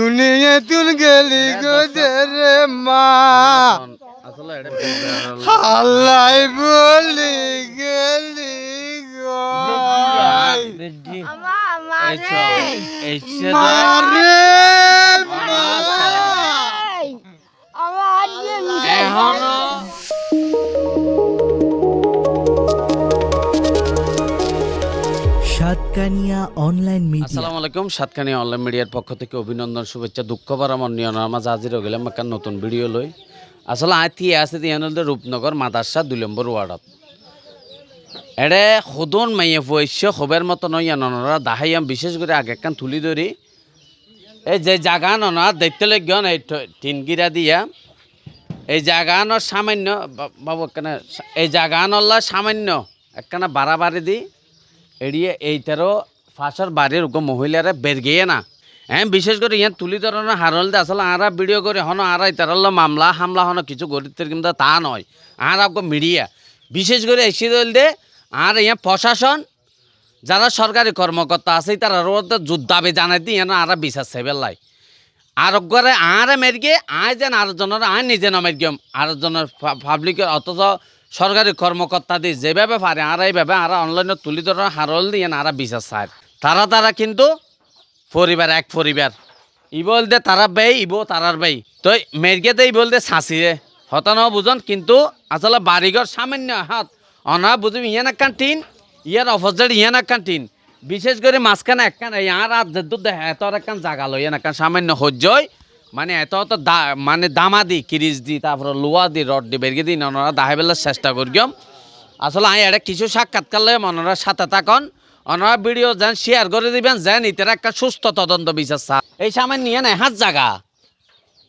দুনিয়া তুন গেলি গো রে মা। আল্লাহ বলি গেলি গো। মারে সাতকানিয়া অনলাইন মিডিয়া আসসালামু আলাইকুম সাতখানি অনলাইন মিডিয়ার পক্ষ থেকে অভিনন্দন, শুভেচ্ছা, দুঃখ নিয়ন আমার হাজির গেলাম একটা নতুন ভিডিও লই। আসলে আতি আছে দিয়ানলদের রূপনগর মাদারসা দুই নম্বর ওয়ার্ডত। এড়ে সদন মাইয়ে পয়স্য খবের মতো নয় ননরা দাহাইয়াম বিশেষ করে আগে একখান তুলি ধরি। এই যে জাগা ননা দেখতে গন এই টিনগিরা দিয়া। এই জাগানোর সামান্য বাবু একখানে এই জাগানল্লা সামান্য একখানা বাড়াবাড়ি দি। এড়িয়ে এইটারও ফাঁসর বাড়ির মহিলারা বের গিয়ে না। হ্যাঁ বিশেষ করে ইয়ার তুলি ধরনের হারল দে আসলে আরা ভিডিও করে হন আরা ইতারল মামলা, হামলা হন কিছু গরিবদের কিন্তু তা নয়, আর আগে মিডিয়া। বিশেষ করে এসি দল দে আর ইয়া প্রশাসন, যারা সরকারি কর্মকর্তা আছে, তারা রোদ যুদ্ধাবে জানাই দিয়ে আরা বিচার সেবেলাই আর করে আরে মেরগে, আয় যেন আরেকজনের, আয় নিজে নমের গিয়ম আরেকজনের পাবলিকের অথচ সরকারি কর্মকর্তা দিয়ে যেভাবে পারে, আর এইভাবে, আর অনলাইনে তুলি ধরার হারল দিয়ে আরা বিচার চায়। তারা তারা কিন্তু পরিবার, এক পরিবার। ই বলতে তারা বেই ইবো তারার বেই। তো মেরগেতে ই বলতে হতা হতান বুঝন, কিন্তু আসলে বাড়িঘর সামান্য হাত। অনা বুঝবি, ইয়ান একখান টিন, ইয়ার অপোজিট ইয়ান একখান টিন। বিশেষ করে মাঝখানে একখান ইয়ার আর যেহেতু দেখে এত একখান জাগা লই ইয়ান একখান সামান্য সহ্যই মানে এত অত মানে দামা দি কিরিচ দি, তারপরে লোয়া দি, রড দি, বেরগে দি, ননরা দাহে বেলার চেষ্টা করিম আসলে আমি এটা কিছু সাক্ষাৎকার লয়ে মনরা সাথে থাকুন। অনারা ভিডিও যেন শেয়ার করে দিবেন, যেন ইতার একটা সুস্থ তদন্ত বিচার চা এই সামান্য নিয়ে না হাত জাগা।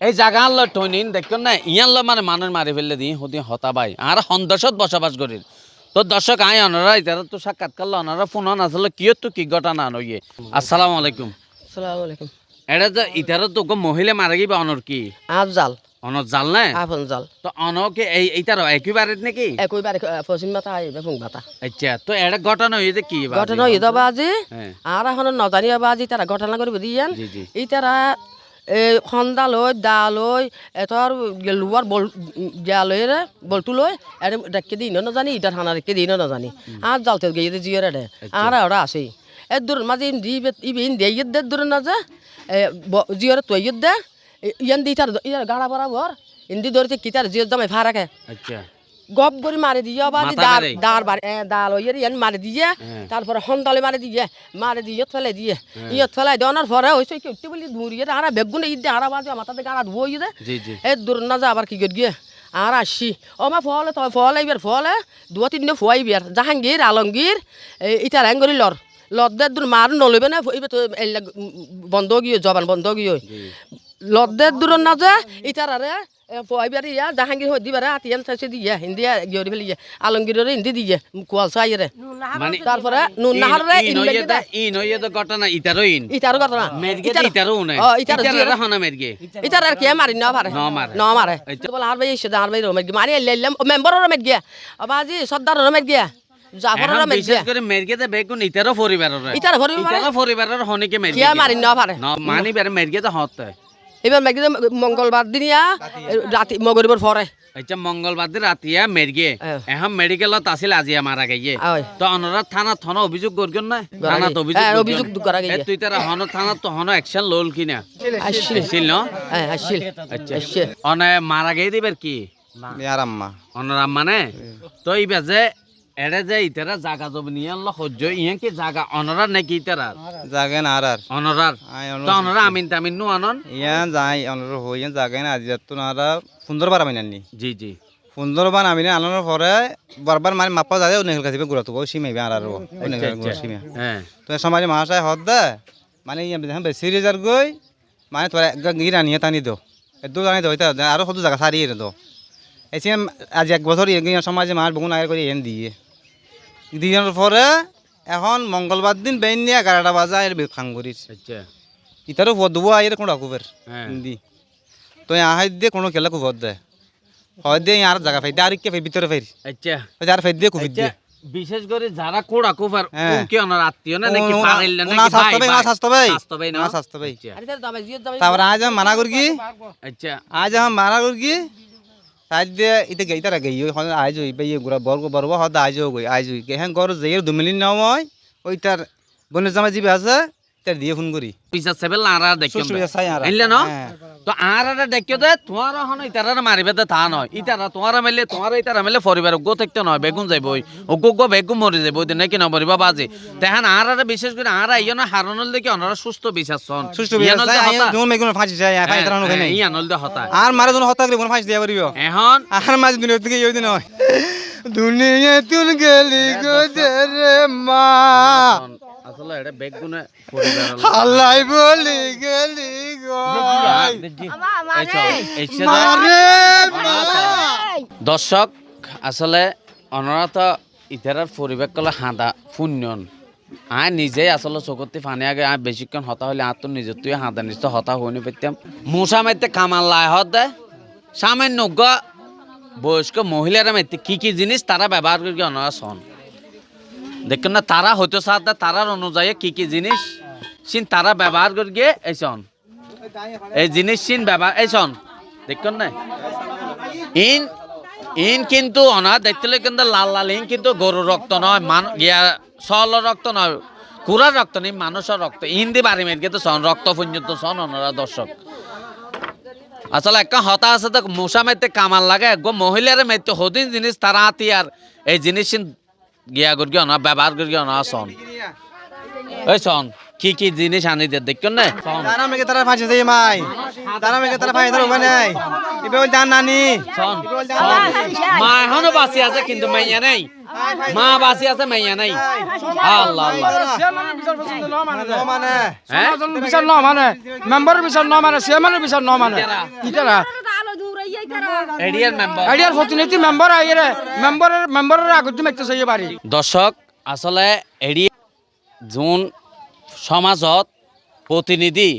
এই জাগা আনলো টইনিন দেখুন না ইয়ানলো মানে মানুষ মারি ফেললে দিই হতা বাই। আর সন্দর্শত বসবাস করি। তো দর্শক, আই অনারা ইতারা তো সাক্ষাৎ করল অনারা ফোন আসলে কিয় তো কি ঘটনা নইয়ে আসসালামু আলাইকুম। আসসালামু আলাইকুম। এটা যে ইতারা তো মহিলা মারা গিবা অনর কি? আফজাল অনর জাল না? আফন জাল। তো অনকে এই এইটার একই বাড়িত নাকি? একই বারে পশ্চিম মাথা আইবে ফুং বাতা। আচ্ছা তো এটা ঘটনা হয়েছে কি? ঘটনা ইদা বাজি। হ্যাঁ। আর এখন নজানি বাজি তারা ঘটনা করিব দিয়ান। জি জি। ই তারা এই খন্দা লই দা লই এতর লুয়ার বল লই রে বলটু এর ডাকে দিন নজানি ইটার হানা রেখে দিন নজানি। আর জালতে গিয়ে জিয়ারে রে আর ওরা আসি। এর দূর মাঝে দি ইবিন দিয়ে ইয়ে দে দূর না যা জিয়ারে তো ইয়ে দে ইয়ান দি তার ইয়ার গাড়া বরাবর ইন্দি ধরতে কি তার জিয়ার জমাই ফারাকে আচ্ছা গপ করে মারি দিয়ে মাথা দাঁড়? দাঁড় বাড়ি দাঁড় ওই ইয়ান মারি দিয়ে। তারপরে হন্দালে মারি দিয়ে মারি দিয়ে ফেলে দিয়ে ইয়ত ফেলাই দেওয়ার পরে ওই সে উঠতে বলি দূরিয়ে আর বেগুন ইদে আর বাজে মাথাতে গাড়া ধুয়ে জি এ দূর না যা আবার কি করি গিয়ে আর আসি ও মা ফলে তো ফল আইবার ফলে দু তিন দিন ফুয়াই বিয়ার জাহাঙ্গীর আলমগীর ইটার হ্যাঙ্গরি লর লদ্দের দূর মার নলইবে না এইবার তো বন্ধ গিয়ে জবান বন্ধ গিয়ে। লদ্দের দূর না যে ইটার আরে ফুয়াইবার ইয়া জাহাঙ্গীর হই দিবারে আতিয়ান চাইছে দিয়ে হিন্দি গিয়ে ফেলিয়ে আলমগীরের হিন্দি দিয়ে কোয়াল চাইরে মানে তারপরে নুন নাহার রে ইন হইয়ে দা ইন হইয়ে দা ঘটনা ইতারও ইন। ইটার কথা মেরগে দা ইতারও উনে। ও, ইতার জিয়ারা। হনা মেরগে। ইটার আর কে মারি না পারে ন মারে। ন মারে। বলে আর ভাই এসে আর ভাই গিয়ে মারি এলাম মেম্বার রমেট গিয়া। বাজি সর্দার রমেট গিয়া। জাফর এখন বিশেষ করে মেরগে বেগুন ইতারও পরিবারের ইটার পরিবার ইতারও পরিবারের হনিকে মেরগে কে মারি না পারে ন মানি বের মেরগে হতে এবার মেঘে মঙ্গলবার দিনিয়া রাতি মগরিবর পরে আচ্ছা মঙ্গলবার দিন রাতিয়া মেরগে। এখন মেডিকেলত আছিল আজিয়া মারা গিয়ে। তো অনরা থানা থানা অভিযোগ করগন না গিয়ে। অভিযোগ। অভিযোগ করা গিয়ে। তুই তারা হন থানাত তো হন অ্যাকশন লল কিনা আসছিল ন? হ্যাঁ আসছিল আচ্ছা। অনে মারা গিয়ে দিবের কি? আম্মা। অনরাম মানে তো যে এড়ে যে ইতারা জাগা জব নিয়ে আনলো সহ্য ইয়ে কি জাগা? অনরার নাকি ইতারা জাগেন আর আর অনরার। আই তো অনরা আমিন তামিন নু আনন। ইয়ান যাই অনুর হই জাগেন আজি তো নারা সুন্দরবার আমি নানি জি জি। সুন্দরবান আমি আনানোর পরে বারবার মানে মাপা যায় অনেক কাছে ঘুরা তো সীমাইবে আর আর অনেক। সীমা। হ্যাঁ। তো সমাজে মহাশয় হদ দে মানে ইয়ে দেখেন বেশি রেজার গই মানে তোরা গিরা নিয়ে টানি দো। এদু জানি দো আরও সদু জায়গা সারিয়ে দো। এসে আজ এক বছর ইয়ে সমাজে মাছ বহুন আগে করে এন দিয়ে। দিয়ার পরে এখন মঙ্গলবার দিন বেন নিয়ে এগারোটা বাজা এর খাং করিস আচ্ছা। ইতারও ভোট দেবো আইয়ের কোনো রাখুবের হ্যাঁ। হিন্দি তো আহাই দিয়ে কোনো কেলা কুভর দে হয় দিয়ে আর জায়গা ফাই দিয়ে আর কে ফাই ভিতরে ফাই আচ্ছা। আর ফাই দিয়ে কুভির আচ্ছা দিয়ে। বিশেষ করে যারা কোড়া কুফার হ্যাঁ। কি ওনার আত্মীয় না নাকি না না নাকি স্বাস্থ্য ভাই, না স্বাস্থ্য ভাই। স্বাস্থ্য ভাই না? না স্বাস্থ্য ভাই। আচ্ছা, আরে তার দামে জিয়ত দামে তারপরে আজ আমি মানা করি। আচ্ছা। আজ মানা করি তাই দিয়ে ইতে গেই তারা গেই ওই হন আজ ওই বেয়ে গুড়া বর্গ বর্গ হদ আজ গই আজ হই কে হ্যাঁ গর যে দু মিনিট নাও মই ওই তার বনের জামা জিবে আছে তার দিয়ে ফোন করি পিসা সেবেল আর দেখি আইলে ন। তো আর আর দেখিও দে তোমার হন ইতারা মারিবে দে তা নয় ইতারা তোমার মেলে তোমার ইতারা মেলে পরিবার গো থাকতে নয় বেগুন যাইব ওই ও গো গো বেগুন মরি যাইব ওই নাকি না মরিবা বাজে তেহান আর আর বিশেষ করে আর আইও না হারনল দেখি অনারা সুস্থ বিশ্বাস হন সুস্থ আই যখন মেগুন ফাঁসি চাই ফাঁসি তারা নখাই ইয়ানল দে হতা আর মারে যখন হত্যা করে ফাঁসি দিয়া পারিব এখন। আর মাঝে দুনিয়া থেকে ইয়ে দিন হয় দুনিয়া তুল গেলি গো রে মা। আসলে এটা বেগুনে হালাই বলি গেলি গো। দর্শক আসলে অনরাত ইতারার পরিবেশ কলে হাঁদা পুণ্যন। আয় নিজেই আসলে চকুতি ফানি আগে আয় বেশিক্ষণ হতা হলে আর তো নিজের তুই হাঁদা নিশ্চয় হতা হইনি পেতাম। মশা মাইতে কামাল লাই হত দে। সামান্য বয়স্ক মহিলারা মাইতে কি কি জিনিস তারা ব্যবহার করি অনরা শোন দেখুন না, তারা হইতো সাথে তারার অনুযায়ী কি কি জিনিস সিন তারা ব্যবহার করি গিয়ে এই জিনিস সিন ব্যবহার এই শোন, দেখুন না। ইন ইন কিন্তু অনা দেখতে কিন্তু লাল লাল, ইন কিন্তু গরুর রক্ত নয়, মান গিয়া সল রক্ত নয় কুড়ার রক্ত নেই, মানুষের রক্ত। ইন দি বাড়ি মেয়ে কিন্তু সন রক্ত পর্যন্ত সন ওনারা দর্শক। আসলে একটা হতা আছে তো, মশা মেতে কামাল লাগে, একগো মহিলার মেতে হদিন জিনিস, তারা হাতি আর এই জিনিস গিয়া করি অনা ব্যবহার করি অনা সন ওই সন কি কি জিনিস আনি দিয়ে দেখুন না সন তারা মেকে তারা ফাঁসি চাই মাই। তারা মেকে তারা ফাঁসি তারা উপায় নাই। ইবে ওই জান নানি। শোন, শোন। মা এখনও বাঁচি আছে কিন্তু মাইয়া নেই। মা বাঁচি আছে মাইয়া নেই। আল্লাহ আল্লাহ। মানে। হ্যাঁ? বিচার ন মানে। মেম্বারের বিচার ন মানে চেয়ারম্যানের বিচার ন মানে। ইতারা। এডিয়ার প্রতিনিধি মেম্বার আইরে মেম্বারের মেম্বারের আগত মাইতে চাই বাড়ি দর্শক আসলে এডি যোন সমাজত প্রতিনিধি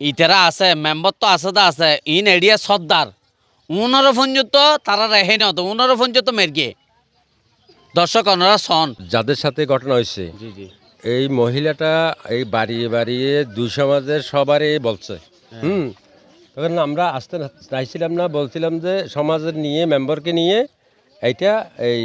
ইতারা আছে মেম্বার তো আছে দা আছে ইন এডিয়া সর্দার উনারও পর্যন্ত তারা রেহাই নত উনারও পর্যন্ত মেরগে দর্শক ওনারা সন যাদের সাথে ঘটনা হয়েছে জি জি এই মহিলাটা এই বাড়িয়ে বাড়িয়ে দুই সমাজের সবারই বলছে হুম তখন আমরা আসতে চাইছিলাম না বলছিলাম যে সমাজের নিয়ে মেম্বারকে নিয়ে এইটা এই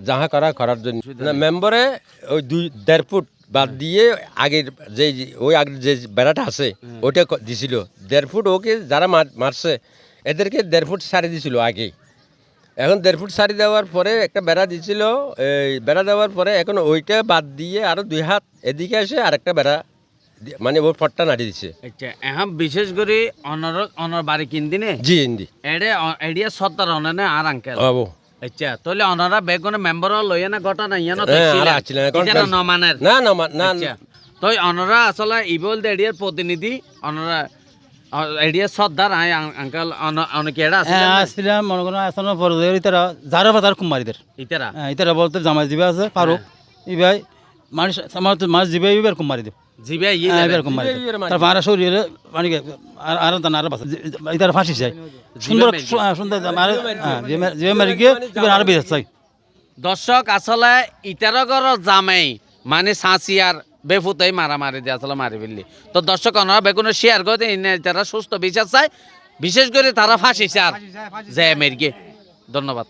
যাহা করা করার জন্য। মেম্বারে ওই দুই দেড় ফুট বাদ দিয়ে আগের যে ওই আগের যে বেড়াটা আছে ওইটা ক- দিছিল। দেড় ফুট ওকে যারা মারছে এদেরকে দেড় ফুট সারি দিছিল আগে। এখন দেড় ফুট সারি দেওয়ার পরে একটা বেড়া দিছিল এই বেড়া দেওয়ার পরে এখন ওইটা বাদ দিয়ে আরও দুই হাত এদিকে এসে আরেকটা বেড়া দি- মানে ওর ফটটা নাড়ি দিছে। আচ্ছা এখন বিশেষ করে অনর অনর বাড়ি কিনদিনে জি হিন্দি এডে এডিয়া সত্তর অনে আর আঙ্কেল। হব আচ্ছা তাহলে অনারা বেগুনে মেম্বার লইয়া না ঘটনা ইয়া না হ্যাঁ, এখন বেশ- ন মানের? না না না আচ্ছা তো অনরা আসলে ইবল এডিয়ার প্রতিনিধি অনরা এডিয়ার সর্দার আই আঙ্কেল অনেকে এরা আছে হ্যাঁ আসছিলাম মনে করেন আসলে পরে ইতারা যারা বা তার কুমারীদের ইতারা? হ্যাঁ ইতারা বলতে জামাই জিবে আছে পারুক ই ভাই মানুষ আমার তো মাছ জিবে এবার কুমারি দেব। জিবে হ্যাঁ এবার কুমারি দেব। তারপর আর শরীরে মানে আর আর বাসা ইতারা ফাঁসি চাই। সুন্দর মেরে হ্যাঁ, সুন্দর জিবে মারি গিয়ে আর বেঁচে চাই। দর্শক আসলে ইতারগর জামাই মানে সাঁচি আর বেফুতাই মারামারি দিয়ে আসলে মারি ফেললি। তো দর্শক অনারা বেগুনে শেয়ার করে দিন তারা সুস্থ বিচার চায় বিশেষ করে তারা ফাঁসি চার জয় মেরগে ধন্যবাদ।